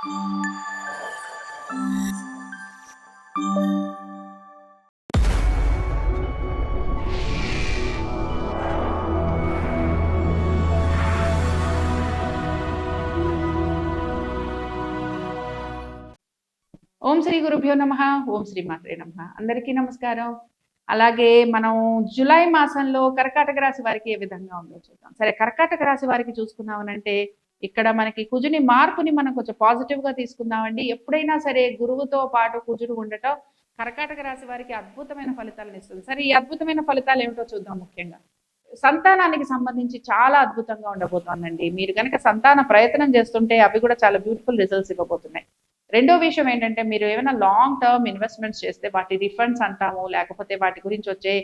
ఓం శ్రీ గురుభ్యో నమ. ఓం శ్రీ మాత్రే నమ. అందరికీ నమస్కారం. అలాగే మనం జూలై మాసంలో కర్కాటక రాశి వారికి ఏ విధంగా ఉందో చూద్దాం. సరే కర్కాటక రాశి వారికి చూసుకున్నామనంటే ఇక్కడ మనకి కుజుని మార్పుని మనం కొంచెం పాజిటివ్గా తీసుకుందామండి. ఎప్పుడైనా సరే గురువుతో పాటు కుజుడు ఉండటం కర్కాటక రాశి వారికి అద్భుతమైన ఫలితాలను ఇస్తుంది. సరే ఈ అద్భుతమైన ఫలితాలు ఏమిటో చూద్దాం ముఖ్యంగా. సంతానానికి సంబంధించి చాలా అద్భుతంగా ఉండబోతోందండి. మీరు కనుక సంతాన ప్రయత్నం చేస్తుంటే అవి కూడా చాలా బ్యూటిఫుల్ రిజల్ట్స్ ఇవ్వబోతున్నాయి. రెండో విషయం ఏంటంటే మీరు ఏమైనా లాంగ్ టర్మ్ ఇన్వెస్ట్మెంట్స్ చేస్తే వాటి రిఫండ్స్ అంటాము లేకపోతే వాటి గురించి వచ్చే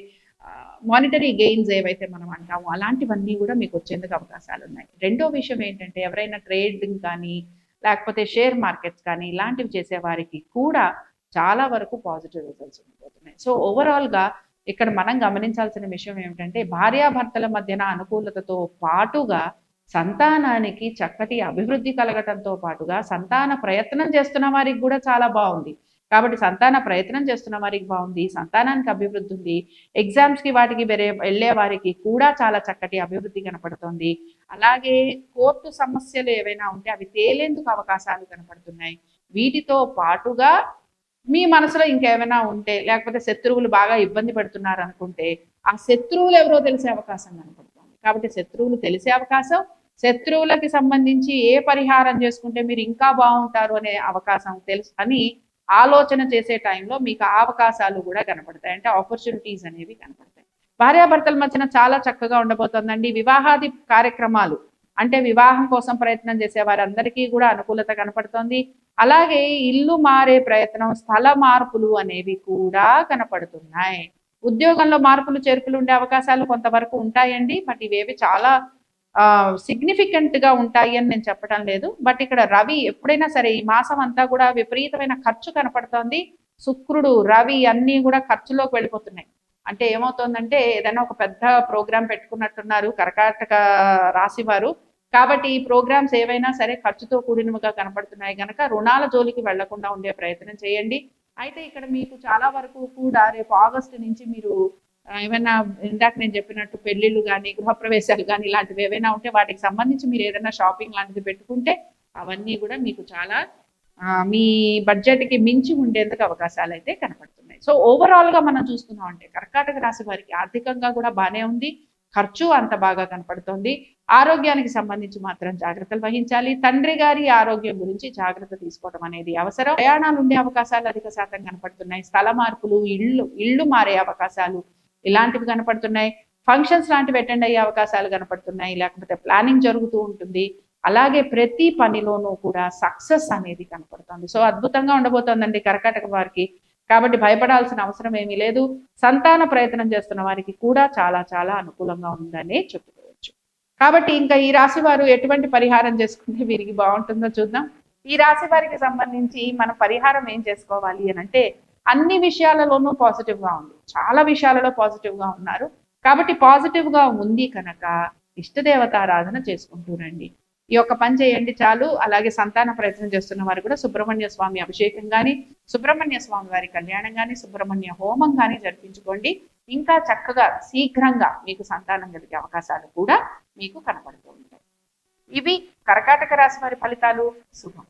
మానిటరీ గెయిన్స్ ఏవైతే మనం అంటామో అలాంటివన్నీ కూడా మీకు వచ్చేందుకు అవకాశాలు ఉన్నాయి. రెండో విషయం ఏంటంటే ఎవరైనా ట్రేడింగ్ కానీ లేకపోతే షేర్ మార్కెట్స్ కానీ ఇలాంటివి చేసే వారికి కూడా చాలా వరకు పాజిటివ్ రిజల్ట్స్ ఉండిపోతున్నాయి సో ఓవరాల్గా ఇక్కడ మనం గమనించాల్సిన విషయం ఏమిటంటే భార్యాభర్తల మధ్యన అనుకూలతతో పాటుగా సంతానానికి చక్కటి అభివృద్ధి కలగటంతో పాటుగా సంతాన ప్రయత్నం చేస్తున్న వారికి కూడా చాలా బాగుంది. కాబట్టి సంతాన ప్రయత్నం చేస్తున్న వారికి బాగుంది సంతానానికి అభివృద్ధి ఉంది. ఎగ్జామ్స్కి వాటికి వేరే వెళ్ళే వారికి కూడా చాలా చక్కటి అభివృద్ధి కనపడుతుంది. అలాగే కోర్టు సమస్యలు ఏవైనా ఉంటే అవి తేలేందుకు అవకాశాలు కనపడుతున్నాయి. వీటితో పాటుగా మీ మనసులో ఇంకేమైనా ఉంటే లేకపోతే శత్రువులు బాగా ఇబ్బంది పెడుతున్నారు అనుకుంటే ఆ శత్రువులు ఎవరో తెలిసే అవకాశం కనపడుతుంది. కాబట్టి శత్రువులు తెలిసే అవకాశం శత్రువులకి సంబంధించి ఏ పరిహారం చేసుకుంటే మీరు ఇంకా బాగుంటారు అనే అవకాశం తెలుసు అని ఆలోచన చేసే టైంలో మీకు అవకాశాలు కూడా కనపడతాయి. అంటే ఆపర్చునిటీస్ అనేవి కనపడతాయి. భార్యాభర్తల మధ్యన చాలా చక్కగా ఉండబోతోందండి. వివాహాది కార్యక్రమాలు అంటే వివాహం కోసం ప్రయత్నం చేసే వారందరికీ కూడా అనుకూలత కనపడుతోంది. అలాగే ఇల్లు మారే ప్రయత్నం స్థల మార్పులు అనేవి కూడా కనపడుతున్నాయి. ఉద్యోగంలో మార్పులు చేర్పులు ఉండే అవకాశాలు కొంతవరకు ఉంటాయండి. బట్ ఇవేవి చాలా సిగ్నిఫికెంట్గా ఉంటాయి అని నేను చెప్పడం లేదు. బట్ ఇక్కడ రవి ఎప్పుడైనా సరే ఈ మాసం అంతా కూడా విపరీతమైన ఖర్చు కనపడుతోంది. శుక్రుడు రవి అన్నీ కూడా ఖర్చులోకి వెళ్ళిపోతున్నాయి. అంటే ఏమవుతోందంటే ఏదైనా ఒక పెద్ద ప్రోగ్రాం పెట్టుకున్నట్టున్నారు కర్కాటక రాశి వారు. కాబట్టి ఈ ప్రోగ్రామ్స్ ఏవైనా సరే ఖర్చుతో కూడినవిగా కనపడుతున్నాయి కనుక రుణాల జోలికి వెళ్ళకుండా ఉండే ప్రయత్నం చేయండి. అయితే ఇక్కడ మీకు చాలా వరకు కూడా రేపు ఆగస్టు నుంచి మీరు ఏమైనా ఇందాక నేను చెప్పినట్టు పెళ్ళిళ్ళు కానీ గృహప్రవేశాలు కానీ ఇలాంటివి ఏవైనా ఉంటే వాటికి సంబంధించి మీరు ఏదైనా షాపింగ్ లాంటిది పెట్టుకుంటే అవన్నీ కూడా మీకు చాలా మీ బడ్జెట్కి మించి ఉండేందుకు అవకాశాలు అయితే కనపడుతున్నాయి. సో ఓవరాల్గా మనం చూసుకున్నాం అంటే కర్కాటక రాశి వారికి ఆర్థికంగా కూడా బాగానే ఉంది. ఖర్చు అంత బాగా కనపడుతుంది. ఆరోగ్యానికి సంబంధించి మాత్రం జాగ్రత్తలు వహించాలి. తండ్రి గారి ఆరోగ్యం గురించి జాగ్రత్త తీసుకోవడం అనేది అవసరం. ప్రయాణాలు ఉండే అవకాశాలు అధిక శాతం కనపడుతున్నాయి. స్థల మార్పులు ఇళ్ళు ఇళ్ళు మారే అవకాశాలు ఇలాంటివి కనపడుతున్నాయి. ఫంక్షన్స్ లాంటివి అటెండ్ అయ్యే అవకాశాలు కనపడుతున్నాయి. లేకపోతే ప్లానింగ్ జరుగుతూ ఉంటుంది. అలాగే ప్రతి పనిలోనూ కూడా సక్సెస్ అనేది కనపడుతుంది. సో అద్భుతంగా ఉండబోతోందండి కర్కాటక వారికి. కాబట్టి భయపడాల్సిన అవసరం ఏమీ లేదు. సంతాన ప్రయత్నం చేస్తున్న వారికి కూడా చాలా చాలా అనుకూలంగా ఉందని చెప్పుకోవచ్చు. కాబట్టి ఇంకా ఈ రాశి వారు ఎటువంటి పరిహారం చేసుకుంటే వీరికి బాగుంటుందో చూద్దాం. ఈ రాశి వారికి సంబంధించి మన పరిహారం ఏం చేసుకోవాలి అని అంటే అన్ని విషయాలలోనూ పాజిటివ్గా ఉంది. చాలా విషయాలలో పాజిటివ్గా ఉన్నారు. కాబట్టి పాజిటివ్గా ఉంది కనుక ఇష్టదేవతారాధన చేసుకుంటూ రండి. ఈ యొక్క పని చేయండి చాలు. అలాగే సంతాన ప్రయత్నం చేస్తున్న వారు కూడా సుబ్రహ్మణ్య స్వామి అభిషేకం కానీ సుబ్రహ్మణ్య స్వామి వారి కళ్యాణం కానీ సుబ్రహ్మణ్య హోమం కానీ జరిపించుకోండి. ఇంకా చక్కగా శీఘ్రంగా మీకు సంతానం కలిగే అవకాశాలు కూడా మీకు కనపడుతూ ఉంటాయి. ఇవి కర్కాటక రాశి వారి ఫలితాలు. శుభం.